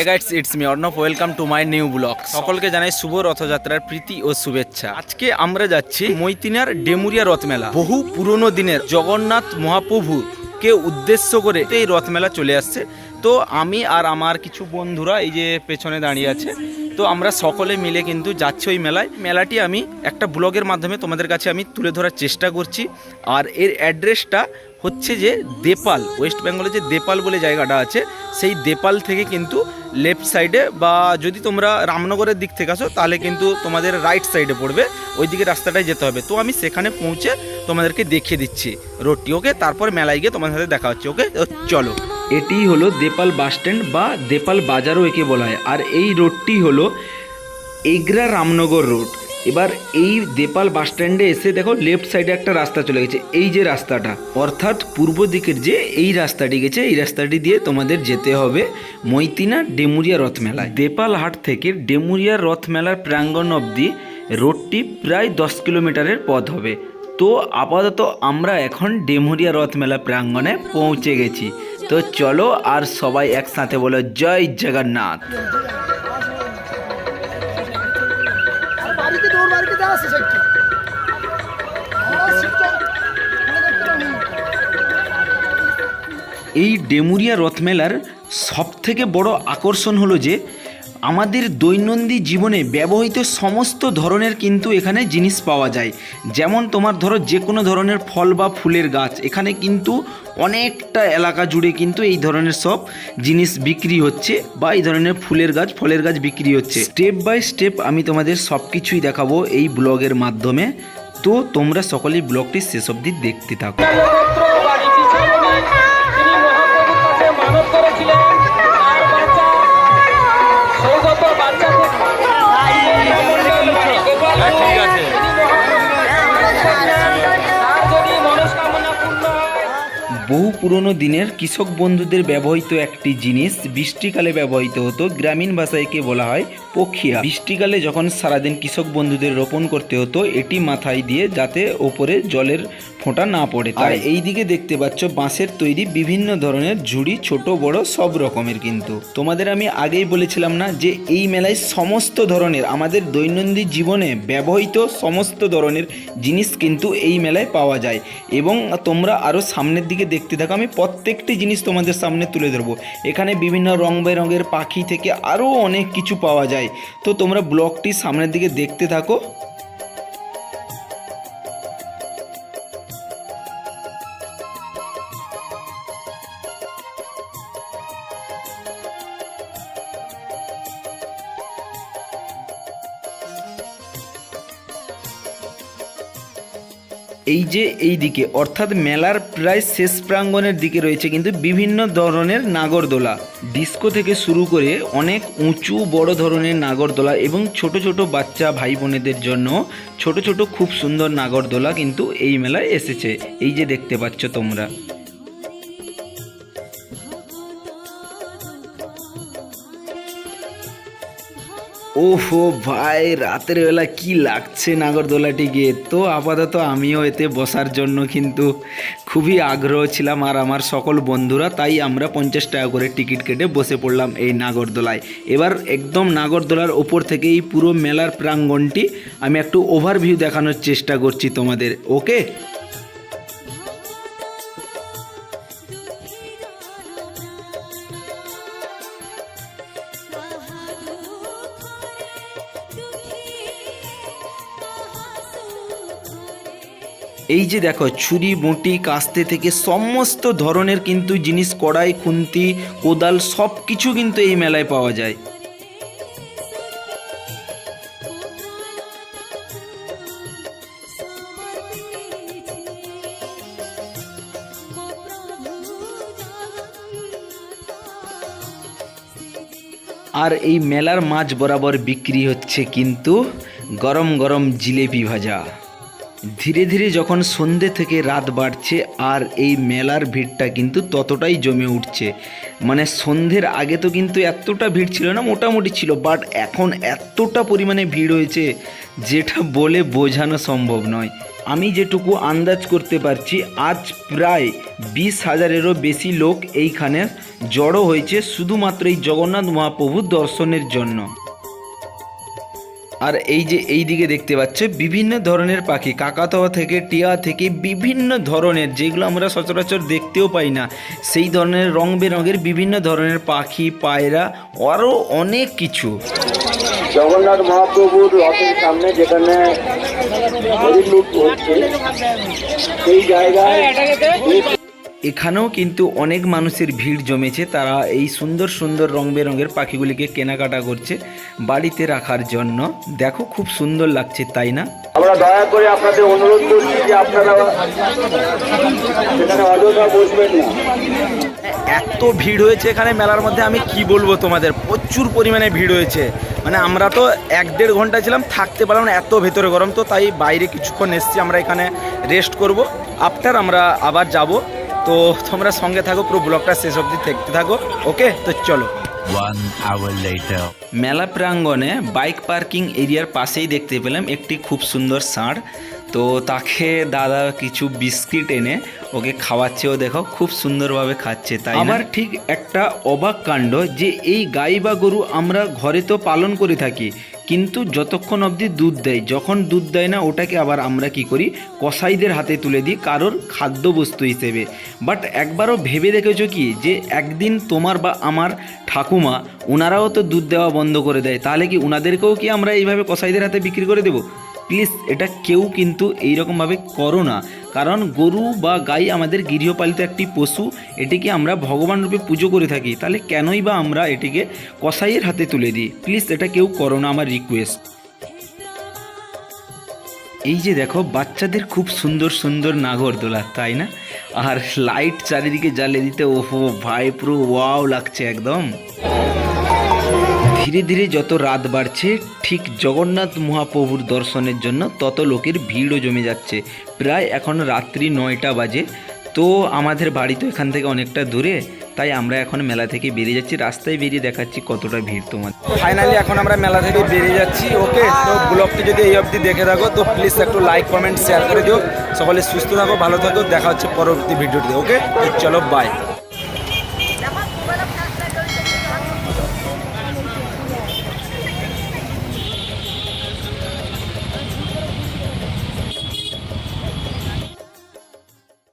Hey guys it's me Arnab welcome to my new blog সকলকে জানাই শুভ রথযাত্রার প্রীতি ও শুভেচ্ছা। আজকে আমরা যাচ্ছি মৈতিনার ডেমুরিয়া রথমেলা। বহু পুরনো দিনের জগন্নাথ মহাপ্রভু কে উদ্দেশ্য করে এই রথমেলা চলে আসছে। তো আমি আর আমার কিছু বন্ধুরা এই যে পেছনে দাঁড়িয়ে আছে তো আমরা সকলে মিলে কিন্তু যাচ্ছি ওই মেলায়। মেলাটি আমি একটা ব্লগের মাধ্যমে তোমাদের কাছে আমি তুলে ধরার চেষ্টা করছি। আর এর অ্যাড্রেসটা হচ্ছে যে দেপাল ওয়েস্ট বেঙ্গলে যে দেপাল বলে জায়গাটা আছে, সেই দেপাল থেকে কিন্তু লেফট সাইডে বা যদি তোমরা রামনগরের দিক থেকে আসো, তাহলে কিন্তু তোমাদের রাইট সাইডে পড়বে ওই দিকে রাস্তাটায় যেতে হবে। তো আমি সেখানে পৌঁছে তোমাদেরকে দেখিয়ে দিচ্ছি রোডটি ওকে তারপর মেলায় গিয়ে তোমাদের সাথে দেখা হচ্ছে ওকে চলো। এটি হলো দেপাল বাস স্ট্যান্ড বা দেপাল বাজারও একে বলা হয়। আর এই রোডটি হলো এগরা রামনগর রোড। এবার এই দেপাল বাস স্ট্যান্ডে এসে দেখো লেফট সাইডে একটা রাস্তা চলে গেছে। এই যে রাস্তাটা, অর্থাৎ পূর্ব দিকের যে এই রাস্তাটি গেছে, এই রাস্তাটি দিয়ে তোমাদের যেতে হবে মৈতিনা ডেমুরিয়া রথ মেলায়। দেপাল হাট থেকে ডেমুরিয়া রথ মেলার প্রাঙ্গণ অবধি রোডটি প্রায় দশ কিলোমিটারের পথ হবে। তো আপাতত আমরা এখন ডেমুরিয়া রথ মেলা প্রাঙ্গণে পৌঁছে গেছি। তো চলো আর সবাই একসাথে বলো, জয় জগন্নাথ! আছে এই ডেমুরিয়া রথমেলার সবথেকে বড় আকর্ষণ হলো যে আমাদের দৈনন্দিন জীবনে ব্যবহৃত সমস্ত ধরনের কিন্তু এখানে জিনিস পাওয়া যায়। যেমন তোমার ধরো যে কোনো ধরনের ফল বা ফুলের গাছ, এখানে কিন্তু অনেকটা এলাকা জুড়ে কিন্তু এই ধরনের সব জিনিস বিক্রি হচ্ছে বা এই ধরনের ফুলের গাছ, ফলের গাছ বিক্রি হচ্ছে। স্টেপ বাই স্টেপ আমি তোমাদের সব কিছুই দেখাবো এই ব্লগের মাধ্যমে। তো তোমরা সকলেই ব্লগটি শেষ অবধি দেখতে থাকো। পুরনো দিনের কৃষক বন্ধুদের ব্যবহৃত একটি জিনিস বৃষ্টিকালে ব্যবহৃত হতো, গ্রামীণ ভাষায় একে বলা হয় পক্ষিয়া। বৃষ্টিকালে যখন সারাদিন কৃষক বন্ধুদের রোপণ করতে হতো, এটি মাথায় দিয়ে যাতে ওপরে জলের ফোঁটা না পড়ে আর এই দিকে দেখতে পাচ্ছ বাঁশের তৈরি বিভিন্ন ধরনের ঝুড়ি, ছোট, বড়, সব রকমের কিন্তু। তোমাদের আমি আগেই বলেছিলাম না যে এই মেলায় সমস্ত ধরনের, আমাদের দৈনন্দিন জীবনে ব্যবহৃত সমস্ত ধরনের জিনিস কিন্তু এই মেলায় পাওয়া যায়। এবং তোমরা আরও সামনের দিকে দেখতে থাকো, আমি প্রত্যেকটি জিনিস তোমাদের সামনে তুলে ধরবো। এখানে বিভিন্ন রং বেরঙের পাখি থেকে আরও অনেক কিছু পাওয়া যায়। তো তোমরা ব্লগটি সামনের দিকে দেখতে থাকো। এই যে এই দিকে, অর্থাৎ মেলার প্রায় শেষ প্রাঙ্গণের দিকে রয়েছে কিন্তু বিভিন্ন ধরনের নাগরদোলা। ডিস্কো থেকে শুরু করে অনেক উঁচু, বড় ধরনের নাগরদোলা এবং ছোট ছোট বাচ্চা ভাই বোনেদের জন্য ছোট ছোট খুব সুন্দর নাগরদোলা কিন্তু এই মেলায় এসেছে। এই যে দেখতে পাচ্ছ তোমরা। ওহো ভাই, রাতের বেলা কি লাগছে গিয়ে? তো আপাতত আমিও এতে বসার জন্য কিন্তু খুবই আগ্রহ ছিলাম আর আমার সকল বন্ধুরা, তাই আমরা পঞ্চাশ টাকা করে টিকিট কেটে বসে পড়লাম এই নাগরদোলায়। এবার একদম নাগরদোলার ওপর থেকে এই পুরো মেলার প্রাঙ্গণটি আমি একটু ওভারভিউ দেখানোর চেষ্টা করছি তোমাদের ওকে এই যে দেখো, ছুরি বঁটি কাস্তে থেকে সমস্ত ধরনের কিন্তু জিনিস, কড়াই, খুন্তি, কোদাল সব কিছু কিন্তু এই মেলায় পাওয়া যায়। আর এই মেলার মাঝ বরাবর বিক্রি হচ্ছে কিন্তু গরম গরম জিলেপি ভাজা। ধীরে ধীরে যখন সন্ধে থেকে রাত বাড়ছে, আর এই মেলার ভিড়টা কিন্তু ততটাই জমে উঠছে। মানে সন্ধ্যের আগে তো কিন্তু এতটা ভিড় ছিল না, মোটামুটি ছিল বাট এখন এতটা পরিমাণে ভিড় হয়েছে যেটা বলে বোঝানো সম্ভব নয়। আমি যেটুকু আন্দাজ করতে পারছি, আজ প্রায় বিশ হাজারেরও বেশি লোক এইখানে জড়ো হয়েছে শুধুমাত্র এই জগন্নাথ মহাপ্রভুর দর্শনের জন্য। আর এই যে এই দিকে দেখতে পাচ্ছ বিভিন্ন ধরনের পাখি কাকাতোয়া থেকে টিয়া থেকে বিভিন্ন ধরনের যেগুলো আমরা সচরাচর দেখতেও পাই না। সেই ধরনের রং বেরঙের বিভিন্ন ধরনের পাখি পায়রা আরও অনেক কিছু। জগন্নাথ মহাপ্রভুর রথের সামনে যেখানে হরিলুট হচ্ছে সেই জায়গায় এখানেও কিন্তু অনেক মানুষের ভিড় জমেছে। তারা এই সুন্দর সুন্দর রং বেরঙের পাখিগুলিকে কেনাকাটা করছে বাড়িতে রাখার জন্য। দেখো খুব সুন্দর লাগছে তাই না? আমরা দয়া করে আপনাদের অনুরোধ করছি যে আপনারা সেখানে অযথা বসবেন না। এত ভিড় হয়েছে এখানে মেলার মধ্যে আমি কি বলব তোমাদের? প্রচুর পরিমাণে ভিড় হয়েছে। মানে আমরা তো এক দেড় ঘণ্টা ছিলাম থাকতে পারলাম না এত ভেতরে গরম। তো তাই বাইরে কিছুক্ষণ এসছি আমরা এখানে রেস্ট করব। আফটার আমরা আবার যাব। তো তোমরা সঙ্গে থাকো পুরো ব্লগটা শেষ অবধি দেখতে থাকো ওকে? তো চলো। One মেলা প্রাঙ্গণে বাইক পার্কিং এরিয়ার পাশেই দেখতে পেলাম একটি খুব সুন্দর ষাঁড়। তো তাকে দাদা কিছু বিস্কিট এনে ওকে খাওয়াচ্ছেও দেখো খুব সুন্দরভাবে খাচ্ছে তাই আমার ঠিক একটা অবাক কাণ্ড যে এই গাই বা গরু আমরা ঘরে তো পালন করে থাকি কিন্তু যতক্ষণ অবধি দুধ দেয়, যখন দুধ দেয় না, ওটাকে আবার আমরা কি করি? কসাইদের হাতে তুলে দিই কারোর খাদ্যবস্তু হিসেবে। বাট একবারও ভেবে দেখেছ কি? যে একদিন তোমার বা আমার ঠাকুমা ওনারাও তো দুধ দেওয়া বন্ধ করে দেয়, তাহলে কি ওনাদেরকেও কি আমরা এইভাবে কসাইদের হাতে বিক্রি করে দেবো? প্লিজ এটা কেউ কিন্তু এইরকমভাবে করো না। কারণ গরু বা গাই আমাদের গৃহপালিত একটি পশু, এটিকে আমরা ভগবান রূপে পুজো করে থাকি। তাহলে কেনই বা আমরা এটিকে কসাইয়ের হাতে তুলে দিই? প্লিজ এটা কেউ করো না আমার রিকোয়েস্ট এই যে দেখো, বাচ্চাদের খুব সুন্দর সুন্দর নাগরদোলা, তাই না? আর লাইট চারিদিকে জ্বালিয়ে দিতে, ওহো, ভাই পুরো ওয়াও লাগছে একদম। ধীরে ধীরে যত রাত বাড়ছে, ঠিক জগন্নাথ মহাপ্রভুর দর্শনের জন্য তত লোকের ভিড়ও জমে যাচ্ছে। প্রায় এখন রাত্রি নয়টা বাজে। তো আমাদের বাড়ি তো এখান থেকে অনেকটা দূরে, তাই আমরা এখন মেলা থেকে বেরিয়ে যাচ্ছি। রাস্তায় বেরিয়ে দেখাচ্ছি কতটা ভিড় তোমার ফাইনালি এখন আমরা মেলা থেকে বেরিয়ে যাচ্ছি ওকে তো ব্লগটি যদি এই অবধি দেখে থাকো, তো প্লিজ একটু লাইক কমেন্ট শেয়ার করে দিও। সকলে সুস্থ থাকো, ভালো থাকো। দেখা হচ্ছে পরবর্তী ভিডিওতে ওকে চলো বাই